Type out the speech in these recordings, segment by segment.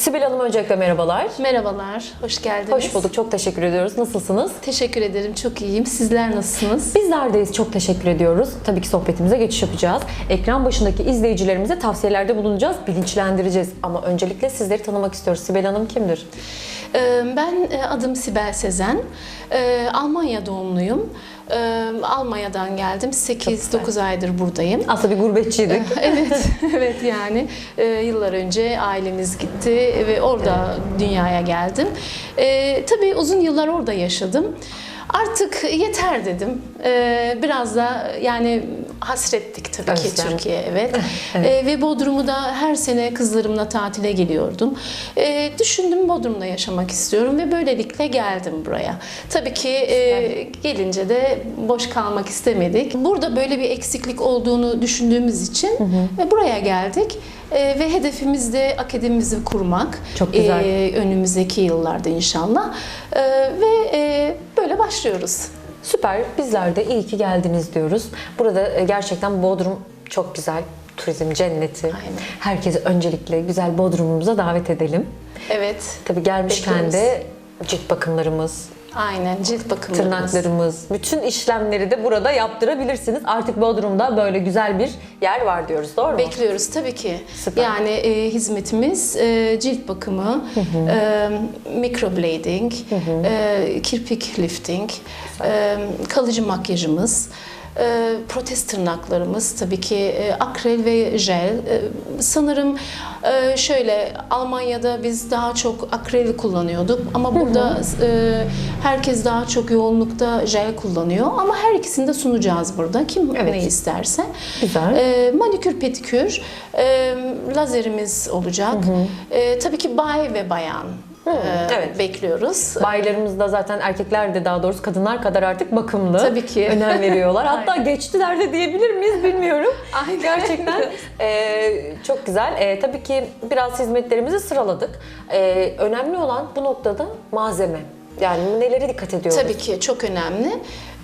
Sibel Hanım öncelikle merhabalar. Merhabalar, hoş geldiniz. Hoş bulduk. Çok teşekkür ediyoruz. Nasılsınız? Teşekkür ederim, çok iyiyim. Sizler nasılsınız? Bizlerdeyiz. Çok teşekkür ediyoruz. Tabii ki sohbetimize geçiş yapacağız. Ekran başındaki izleyicilerimize tavsiyelerde bulunacağız, bilinçlendireceğiz. Ama öncelikle sizleri tanımak istiyoruz. Sibel Hanım kimdir? Ee, Ben e, adım Sibel Sezen. Ee, Almanya doğumluyum. Ee, Almanya'dan geldim. 8-9 aydır buradayım. Aslında bir gurbetçiydik. evet, evet yani yıllar önce ailemiz gitti ve orada dünyaya geldim. Tabii uzun yıllar orada yaşadım. Artık yeter dedim. Biraz da yani hasrettik tabii ki Özlem. Türkiye evet. E, ve Bodrum'u da her sene kızlarımla tatile geliyordum. E, düşündüm Bodrum'da yaşamak istiyorum ve böylelikle geldim buraya. Tabii ki e, gelince de boş kalmak istemedik. Burada böyle bir eksiklik olduğunu düşündüğümüz için e, buraya geldik. E, ve hedefimiz de akademimizi kurmak. Çok güzel. E, önümüzdeki yıllarda inşallah. E, ve e, böyle başlıyoruz. Süper. Bizler de iyi ki geldiniz diyoruz. Burada e, gerçekten Bodrum çok güzel. Turizm cenneti. Aynen. Herkesi öncelikle güzel Bodrum'umuza davet edelim. Evet. Tabii gelmişken Bekliyoruz. de cilt bakımlarımız, Aynen cilt bakımlarımız. tırnaklarımız, bütün işlemleri de burada yaptırabilirsiniz. Artık Bodrum'da böyle güzel bir yer var diyoruz. Doğru mu? Bekliyoruz tabii ki. Süper. Yani e, hizmetimiz e, cilt bakımı, e, microblading, e, kirpik lifting, e, kalıcı makyajımız, e, protez tırnaklarımız, tabii ki e, akrel ve jel. E, sanırım e, şöyle Almanya'da biz daha çok akrel kullanıyorduk ama burada e, herkes daha çok yoğunlukta jel kullanıyor. Ama her ikisini de sunacağız burada. Kim Evet. ne isterse. Güzel. E, manikür, pedikür, e, lazerimiz olacak. E, tabii ki bay ve bayan e, evet. bekliyoruz. Baylarımız da zaten erkekler de daha doğrusu kadınlar kadar artık bakımlı. Tabii ki. Önem veriyorlar. Hatta geçtiler de diyebilir miyiz bilmiyorum. Aynen. Gerçekten e, çok güzel. E, tabii ki biraz hizmetlerimizi sıraladık. E, önemli olan bu noktada malzeme. Yani nelere dikkat ediyoruz? Tabii ki çok önemli.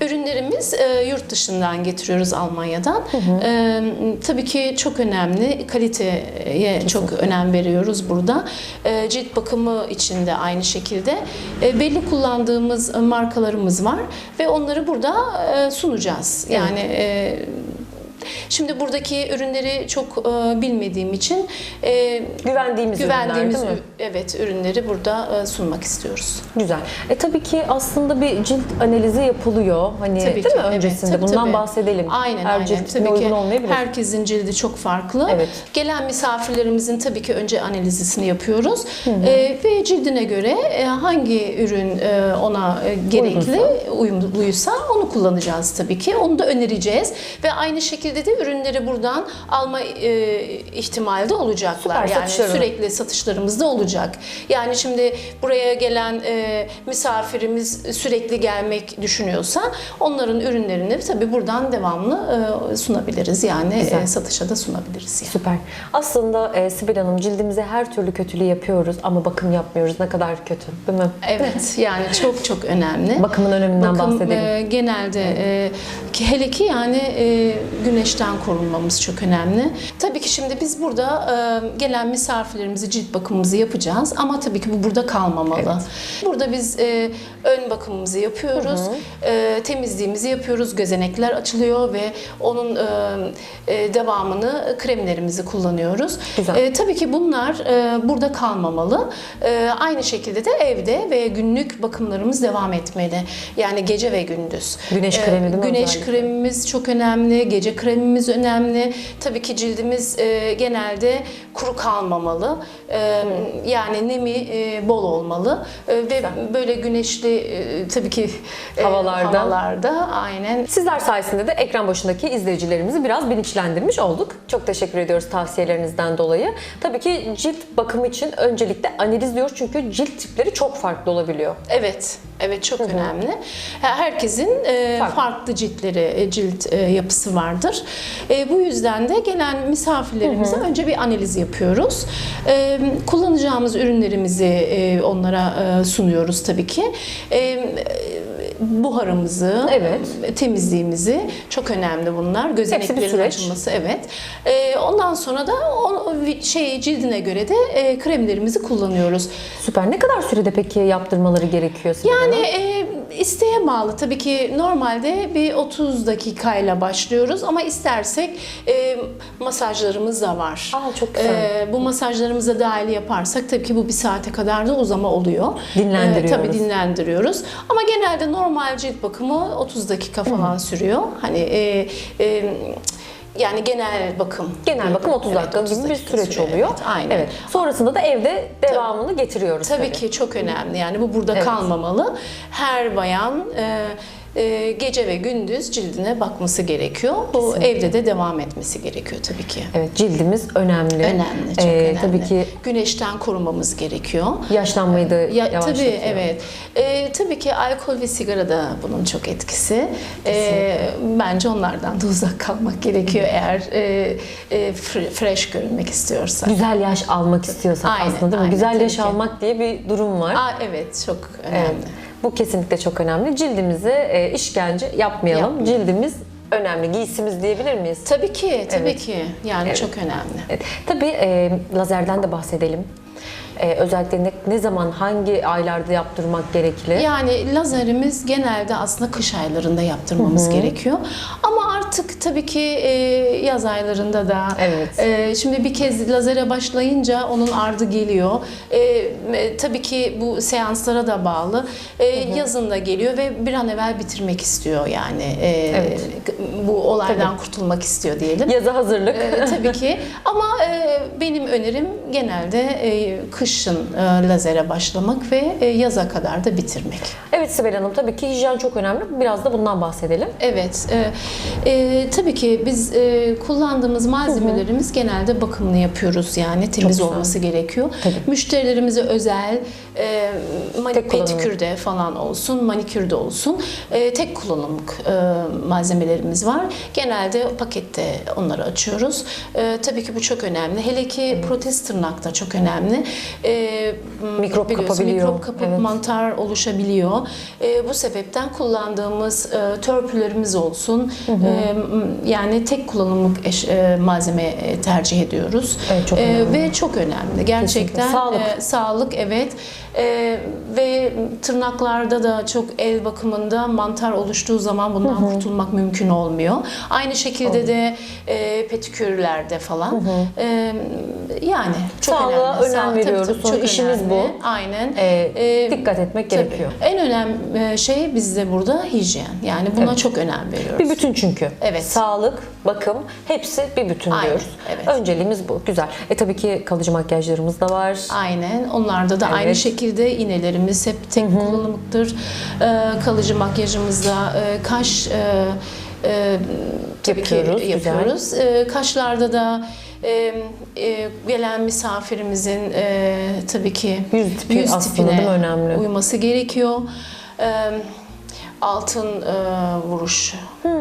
Ürünlerimiz e, yurt dışından getiriyoruz Almanya'dan. E, tabii ki çok önemli. Kaliteye çok önem veriyoruz burada. E, cilt bakımı için de aynı şekilde. E, belli kullandığımız markalarımız var ve onları burada e, sunacağız. Yani e, Şimdi buradaki ürünleri çok e, bilmediğim için e, Güvendiğimiz, güvendiğimiz ürünler değil mi? ü- evet ürünleri burada e, sunmak istiyoruz. Güzel. E tabii ki aslında bir cilt analizi yapılıyor. Hani Tabii değil ki, mi evet. öncesinde? Tabii, Bundan tabii. bahsedelim. Aynen Her aynen. cilt Tabii uygun ki olmayabilir. herkesin cildi çok farklı. Evet. Gelen misafirlerimizin tabii ki önce analizini yapıyoruz. Ee, ve cildine göre e, hangi ürün e, ona e, gerekli, uyumluysa onu kullanacağız tabii ki. Onu da önereceğiz. Ve aynı şekilde de ürünleri buradan alma e, ihtimali de olacaklar. Süper, yani sürekli satışlarımız da olacak. Yani şimdi buraya gelen e, misafirimiz sürekli gelmek düşünüyorsa onların ürünlerini tabii buradan devamlı e, sunabiliriz. Yani Güzel. e, satışa da sunabiliriz. Yani. Süper. Aslında e, Sibel Hanım cildimize her türlü kötülüğü yapıyoruz ama bakım yapmıyoruz. Ne kadar kötü değil mi? Evet yani çok çok önemli. Bakımın öneminden Bakım bahsedelim. e, genelde e, ki hele ki yani e, güneşten korunmamız çok önemli. Tabii ki şimdi biz burada e, gelen misafirlerimizi cilt bakımımızı yapacağız ama tabii ki bu burada kalmamalı. Burada biz e, ön bakımımızı yapıyoruz, e, temizliğimizi yapıyoruz, gözenekler açılıyor ve onun e, e, devamını kremlerimizi kullanıyoruz. Güzel. E, tabii ki bunlar e, burada kalmamalı. E, aynı şekilde de evde ve günlük bakımlarımız devam etmeli. Yani gece ve gündüz. Güneş kremi değil mi Güneş özellikle? kremimiz çok önemli, gece kremimiz önemli. Tabii ki cildimiz e, genelde kuru kalmamalı. E, Yani nemi e, bol olmalı E, ve böyle güneşli e, tabii ki e, Havalarda. havalarda aynen Sizler sayesinde de ekran başındaki izleyicilerimizi biraz bilinçlendirmiş olduk. Çok teşekkür ediyoruz tavsiyelerinizden dolayı. Tabii ki cilt bakımı için öncelikle analiz diyoruz çünkü cilt tipleri çok farklı olabiliyor. Evet, evet çok önemli. Herkesin e, Farklı. farklı, ciltleri, e, cilt e, yapısı vardır. E, bu yüzden de gelen misafirlerimize önce bir analiz yapıyoruz. E, kullanacağımız ürünlerimizi e, onlara e, sunuyoruz tabii ki. E, buharımızı, Evet. temizliğimizi çok önemli bunlar. Gözeneklerin açılması evet. E, ondan sonra da o, şey cildine göre de e, kremlerimizi kullanıyoruz. Süper. Ne kadar sürede peki yaptırmaları gerekiyor Yani e, isteğe bağlı. Tabii ki normalde bir 30 dakikayla başlıyoruz ama istersek e, masajlarımız da var. Aa, çok güzel. E, bu masajlarımıza dahil yaparsak tabii ki bu bir saate kadar da uzama oluyor. Dinlendiriyoruz. E, tabii dinlendiriyoruz. Ama genelde normal cilt bakımı 30 dakika falan sürüyor. Hani e, e, yani genel bakım. Genel bakım 30 Evet, dakika 30 gibi bir süreç sürüyor. oluyor. Evet, aynen. Evet. Sonrasında da evde devamını getiriyoruz Tabii tabii. ki çok önemli. Yani bu burada Evet. kalmamalı. Her bayan e, e, gece ve gündüz cildine bakması gerekiyor. Bu Kesinlikle. evde de devam etmesi gerekiyor tabii ki. Evet, cildimiz önemli. Önemli, çok Ee, önemli. Tabii ki Güneşten korumamız gerekiyor. yaşlanmayı da Ya yavaşlatıyor. tabii evet. E, tabii ki alkol ve sigara da bunun çok etkisi. E, bence onlardan da uzak kalmak gerekiyor eğer e, e, fre- fresh görünmek istiyorsak. Güzel yaş almak istiyorsak Aynen, aslında değil mi? aynen, Güzel yaş ki. almak diye bir durum var. Aa, evet çok önemli. Evet. Bu kesinlikle çok önemli. Cildimize e, işkence yapmayalım. Yapmayalım. Cildimiz önemli. Giysimiz diyebilir miyiz? Tabii ki, tabii Evet. ki. Yani Evet. çok önemli. Evet. Tabii e, lazerden de bahsedelim. E, özellikle ne, ne zaman, hangi aylarda yaptırmak gerekli? Yani lazerimiz genelde aslında kış aylarında yaptırmamız gerekiyor. Artık tabii ki e, yaz aylarında da Evet. e, şimdi bir kez lazere başlayınca onun ardı geliyor. E, e, tabii ki bu seanslara da bağlı. E, yazın da geliyor ve bir an evvel bitirmek istiyor yani. E, Evet. Bu olaydan kurtulmak istiyor diyelim. Yaza hazırlık. Ee, tabii ki ama e, benim önerim genelde e, kışın e, lazere başlamak ve e, yaza kadar da bitirmek. Evet Sibel Hanım tabii ki hijyen çok önemli. Biraz da bundan bahsedelim. Evet, e, e, tabii ki biz e, kullandığımız malzemelerimiz genelde bakımını yapıyoruz yani temiz güzel. olması gerekiyor. Tabii. Müşterilerimize özel e, mani- Tek kullanımlık. petikürde falan olsun, manikürde olsun e, tek kullanımlık e, malzemelerimiz var. Genelde pakette onları açıyoruz. E, tabii ki bu çok önemli. Hele ki protez tırnak da çok önemli. E, Mikrop biliyorsun, kapabiliyor. Mikrop kapıp Evet. mantar oluşabiliyor. E, bu sebepten kullandığımız e, törpülerimiz olsun. E, yani tek kullanımlık eş- e, malzeme tercih ediyoruz. Evet, çok E, ve çok önemli. Gerçekten Sağlık. e, sağlık evet. E, ve tırnaklarda da çok el bakımında mantar oluştuğu zaman bundan kurtulmak mümkün olmuyor. Aynı şekilde de e, petikürlerde falan. E, yani çok Sağlığa önemli. önem Sağ- tabii, veriyoruz. tabii, Sonra çok işimiz önemli. bu. Aynen. E, E, dikkat etmek Tabii. gerekiyor. En önemli şey bizde burada hijyen. Yani buna Evet. çok önem veriyoruz. Bir bütün çünkü. Evet. Sağlık, bakım hepsi bir bütün Aynen, diyoruz. evet. Önceliğimiz bu. Güzel. E tabii ki kalıcı makyajlarımız da var. Aynen. Onlarda da Evet. aynı şekilde iğnelerimiz hep tek kullanımlıktır. Ee, kalıcı makyajımızda e, kaş e, e, tabii Yapıyoruz, ki yapıyoruz. E, kaşlarda da e, e, gelen misafirimizin e, tabii ki Yüz tipi değil mi önemli? uyması gerekiyor. E, altın e, vuruş. Hmm.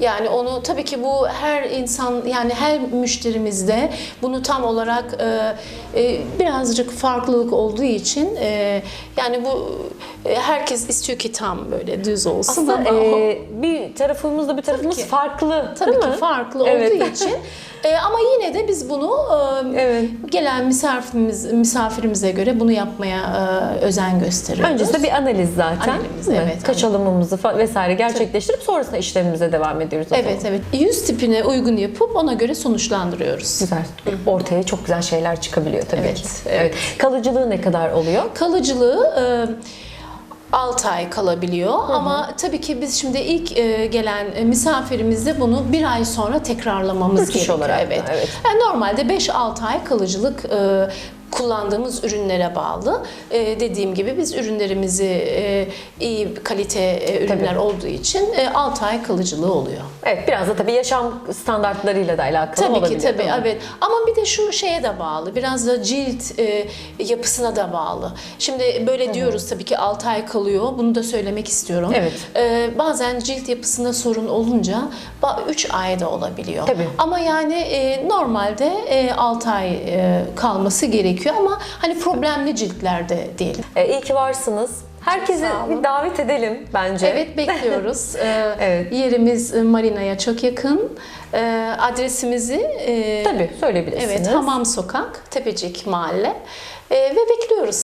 Yani onu tabii ki bu her insan yani her müşterimizde bunu tam olarak e, e, birazcık farklılık olduğu için e, yani bu e, herkes istiyor ki tam böyle düz olsun Aslında ama e, bir tarafımızda bir tarafımız ki. farklı. tabii değil ki mi? farklı Evet. olduğu için e, ama yine de biz bunu e, Evet. gelen misafirimiz misafirimize göre bunu yapmaya e, özen gösteriyoruz. Öncesinde bir analiz zaten. Mi? evet, Kaç alımımızı vesaire gerçekleştirip sonrasında işlemimize devam ediyoruz. Evet zaman. evet. Yüz tipine uygun yapıp ona göre sonuçlandırıyoruz. Güzel. Ortaya çok güzel şeyler çıkabiliyor tabii Evet, ki. evet. Kalıcılığı ne kadar oluyor? Kalıcılığı e, 6 ay kalabiliyor ama tabii ki biz şimdi ilk e, gelen e, misafirimizde bunu bir ay sonra tekrarlamamız gerekiyor. olarak da, evet. evet. Yani normalde 5-6 ay kalıcılık e, kullandığımız ürünlere bağlı. E, dediğim gibi biz ürünlerimizi e, iyi kalite e, ürünler Tabii. olduğu için e, 6 ay kalıcılığı oluyor. Evet biraz da tabii yaşam standartlarıyla da alakalı Tabii olabilir. ki tabii değil mi? evet. Ama bir de şu şeye de bağlı. Biraz da cilt e, yapısına da bağlı. Şimdi böyle diyoruz tabii ki 6 ay kalıyor. Bunu da söylemek istiyorum. Evet. E, bazen cilt yapısında sorun olunca 3 ay da olabiliyor. Tabii. Ama yani e, normalde 6 ay e, kalması gerekiyor. Gerekiyor ama hani problemli ciltlerde diyelim. E, iyi ki varsınız. Herkesi bir davet edelim bence. Evet bekliyoruz. Ee, Evet. Yerimiz e, Marina'ya çok yakın. Ee, adresimizi e, Tabii söyleyebilirsiniz. Evet Hamam Sokak, Tepecik Mahalle. Ee, ve bekliyoruz